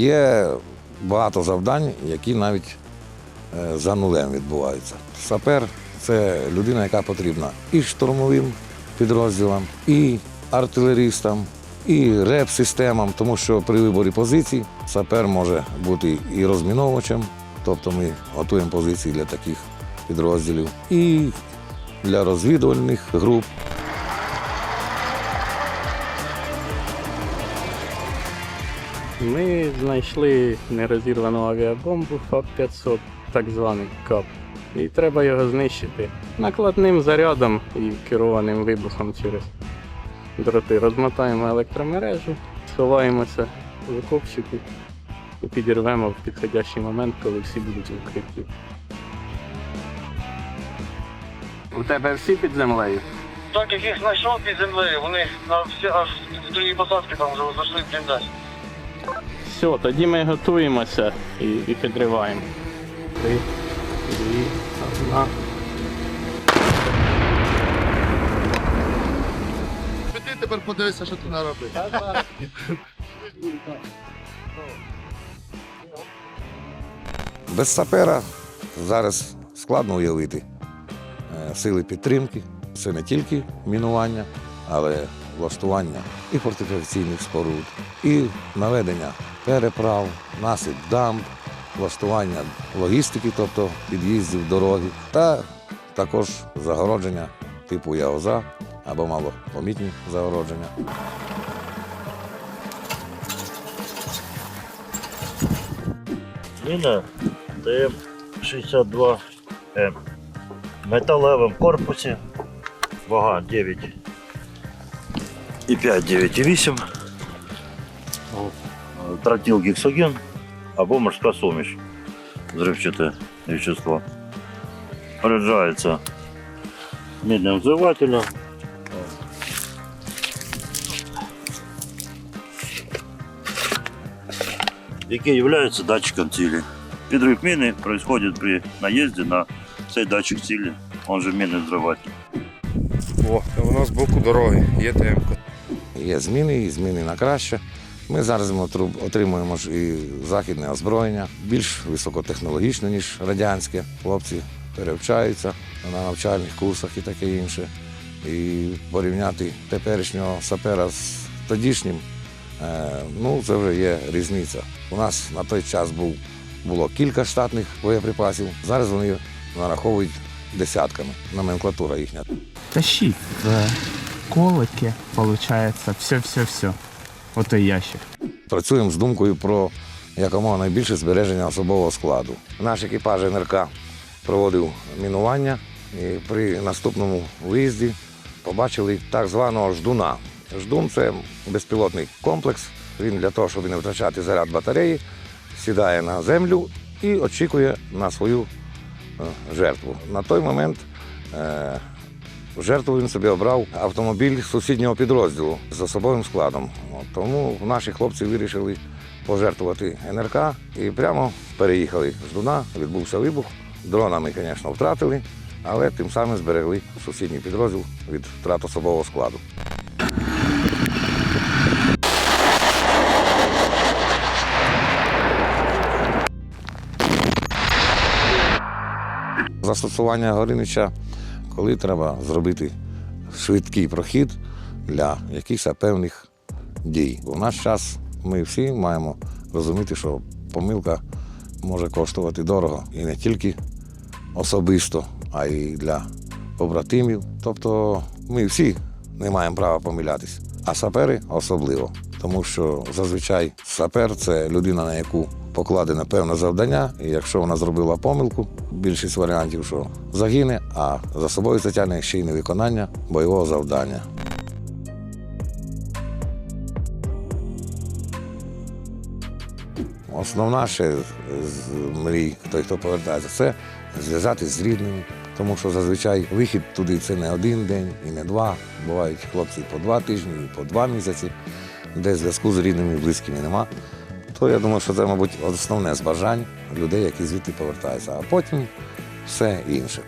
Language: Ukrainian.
Є багато завдань, які навіть е, за нулем відбуваються. Сапер це людина, яка потрібна і штурмовим підрозділам, і артилерістам, і реп-системам, тому що при виборі позицій сапер може бути і розміновувачем, тобто ми готуємо позиції для таких підрозділів, і для розвідувальних груп. Ми знайшли нерозірвану авіабомбу ФАП-500, так званий КАП. І треба його знищити накладним зарядом і керованим вибухом через дроти. Розмотаємо електромережу, сховаємося в окопчику і підірвемо в підходящий момент, коли всі будуть укритті. У тебе всі під землею? Так, яких знайшов під землею, вони на всі аж в другій посадки там вже зайшли в бліндаж. Все, тоді ми готуємося і, і підриваємо. Три, дві, одна. Ти тепер подивися, що ти наробив. Без сапера зараз складно уявити е, сили підтримки. Це не тільки мінування, але влаштування і фортифікаційних споруд, і наведення переправ, насип дамб, влаштування логістики, тобто під'їздів, дороги, та також загородження типу ЯОЗа або малопомітні загородження. Міна ТМ-62М. В металевому корпусі. Вага 9. І 5, 9,8. Тротил гексоген або морська суміш. Взривчате вещество. Заряджається мідним взривателем. який є датчиком цілі. Підрив міни происходит при наїзді на цей датчик цілі, он же мінний взриватель. О, у нас з боку дороги є ТМК. Є зміни, і зміни на краще. Ми зараз отримуємо ж і західне озброєння, більш високотехнологічне, ніж радянське. Хлопці перевчаються на навчальних курсах і таке інше. І порівняти теперішнього сапера з тодішнім, е, ну це вже є різниця. У нас на той час був, було кілька штатних боєприпасів, зараз вони нараховують десятками, номенклатура їхня. Тащи в колоке, получается, все-все-все. Вот той ящик. Працюємо з думкою про якомога найбільше збереження особового складу. Наш екіпаж НРК проводив мінування і при наступному виїзді побачили так званого ждуна. Ждун це безпілотний комплекс. Він для того, щоб не втрачати заряд батареї, сідає на землю і очікує на свою е, жертву. На той момент е, жертву він собі обрав автомобіль сусіднього підрозділу з особовим складом. Тому наші хлопці вирішили пожертвувати НРК і прямо переїхали з Дуна, відбувся вибух. Дрона ми, звісно, втратили, але тим самим зберегли сусідній підрозділ від втрат особового складу. Застосування Горинича, коли треба зробити швидкий прохід для якихось певних дій. У наш час ми всі маємо розуміти, що помилка може коштувати дорого і не тільки особисто, а й для побратимів. Тобто ми всі не маємо права помилятись, а сапери особливо. Тому що зазвичай сапер це людина, на яку покладене певне завдання, і якщо вона зробила помилку, більшість варіантів, що загине, а за собою затягне ще й невиконання бойового завдання. Основна ще з мрій, той, хто повертається, це зв'язатись з рідними. Тому що зазвичай вихід туди це не один день і не два. Бувають хлопці по два тижні, і по два місяці, де зв'язку з рідними і близькими нема. То я думаю, що це, мабуть, основне з бажань людей, які звідти повертаються, а потім все інше.